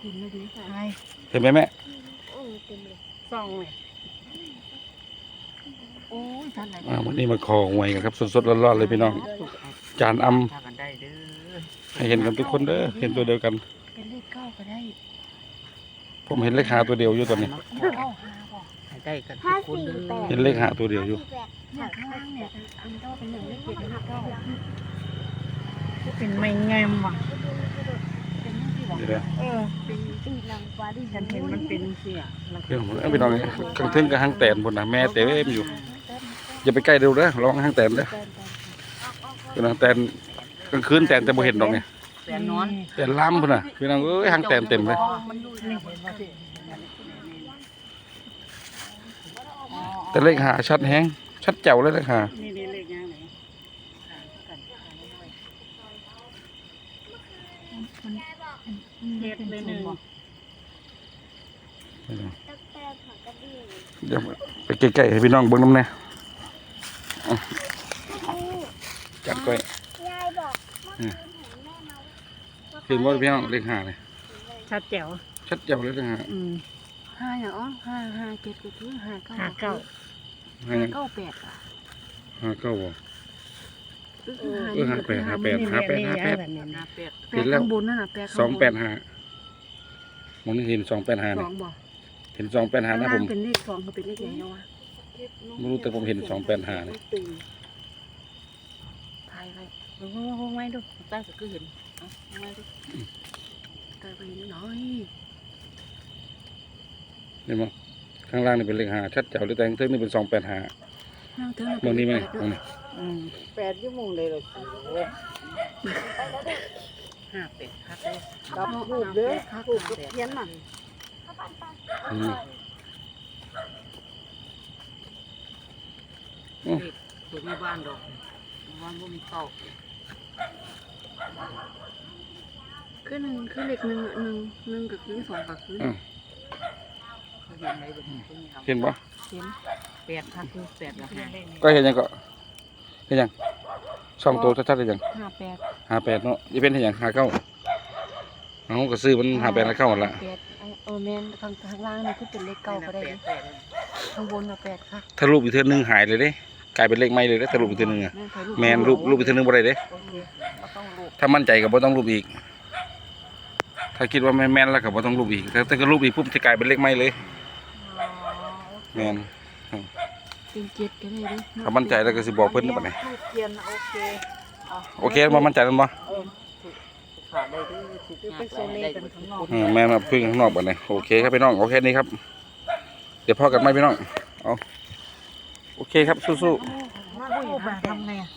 เห็นเลยดิใช่เห็นไหมแม่โอ้เต็มเลยซองเลยโอ้ยท่านไหนอ่าวันนี้มาขอหวยกันครับสดๆร้อนๆเลยพี่น้อง จานอำพากันได้เด้อให้เห็นกันทุกคนเด้อเห็นตัวเดียวกัน เป็นเลขเก้าก็ได้ผมเห็นเลขหาตัวเดียวอยู่ตอนนี้ เก้าห้าบอกให้ได้กันทุห้ากคนสี่เด้แปอดเห็นเลขหาตัวเดียวอยู่เนี่ยข้างล่างเนี่ยอันเก้าเป็นหนึ่งเลขเจ็ดเลขเก้าเป็นไม่งามว่ะเป็นเลขที่บ อกเดี๋ยวเดี๋ยวเออเป็นตีลังฟ้าดิฉันเห็นมันเป็นเสียแล้วเดี๋ยวผมเอาพี่น้องกางเทึงกับหางแตนบนนะแม่เต็มอยู่อย่าไปใกล้เร็วเด้อระวังหางแตนเด้อพี่น้องแตนกลางคืนแตนแต่บ่เห็นดอกเนี่ยแฟนนอนแตนล้ำพุ่นน่ะพี่น้องเอ้ยหางแตนเต็มเลยมันอยู่นี่เห็นบ่สิแต่เลขหาชัดแฮงชัดแจ๋วเลยเลขหา นี่นี่เลขยังไหน เจ็ดเลยหนึ่งเดี๋ยวไปใกล้ๆให้พี่น้องเบิ่งน้ำแน่เอาจัดก้อยยายบอกเห็นว่าพี่น้องเลขหาเลยชัดแจ๋วชัดแจ๋วเลยเลขหาอืมห้าอย่างอ๋อห้าห้าเจ็ดก็คือห้าเก้าห้าเก้าหายังเก้าแปดอะหาเก้าบ่ก็คือห้า เออห้าแปดห้าแปดนี่ห้าแปดนี่ห้าแปดแบบนี้นะห้าแปดเห็นแล้ว ข้างบนนั่นน่ะแปดสองแปดห้าผมนี่เห็นสองแปดห้าสเนี่อยงบอกเห็นสองแปดห้าข้างนะล่าผงม เป็นเลขสองเขาเป็นเลขใหญ่เนาะวะไม่รู้แต่ผมเห็นสองแปดห้าเลยทายไปโอ้โหไม่ดูใต้ก็คือเห็นเอาไม่ดูทายไปนิดหน่อยเห็นมั้ข้างล่างนี่เป็นเลขห้าชัดแจ๋วเลยแต่ข้างเทิงนี่เป็นสองแปดห้านั่งเถอะมองนี่ไหมมองนี่ แปดชั่วโมงเลยเหรอห้าเป็ดครับเลยกับรูปเด้อรูปกับเทียนน่ะอืมตัวมีบ้านดอกบ้านบ่มีเก่าคือหนึ่งคือเลขหนึ่งหนึ่งหนึ่งก็คือสองก็คืออ้าวเขาเห็นไหมเป็นตัวนี้ครับเห็นปะเห็นแปดครับคือแปดกับห้าก็เห็นยังก็ เห็นยังช่องโตชัดๆเห็นยังห้าแปดห้าแปดเนาะยี่เป็นเห็นยังห้าเก้าเอาก็ซื้อมันห้าแปดแล้วเข้าหมดละแปดไอ้เออแมนข้างข้างล่างนี่คือเป็นเลขเก้าก็ได้แปเด้ดแปดข้างบนน่ะแปดค่ะถ้ารูปอีกเทือนึงหายเลยเด้กลายเป็นเลขไม่เลยเด้ถ้ารูปอีกเทือนึงอะแม่นถ่ายแมนรูปรูปอีกเทือนึงบ่ได้เด้โอเคก็ต้องลูกถ้ามั่นใจก็บ่ต้องรูปอีก ถ้าคิดว่าไม่แม่นแล้วก็บ่ต้องรูปอีกถ้าถ้าก็รูปอีกปุ๊บจะกลายเป็นเลขไม่เลยแมน เป็นเจ็ดก็ได้เด้ถ้ามั่นใจแล้วก็สิบอกเพิ่นได้ปะเนี่ยทูบเทียนโอเคโอเคบ่มั่นใจแล้วบ่เออขาได้ด้วยถูกไปโซเล่กันข้างนอกอืมแม่นมาพึ่งข้างนอกบัดนี้โอเคครับพี่น้องโอเคนี่ครับ เดี๋ยวพ่อกันไหมพี่น้องเอาโอเคครับสู้ๆ มาบุยทำไงอะ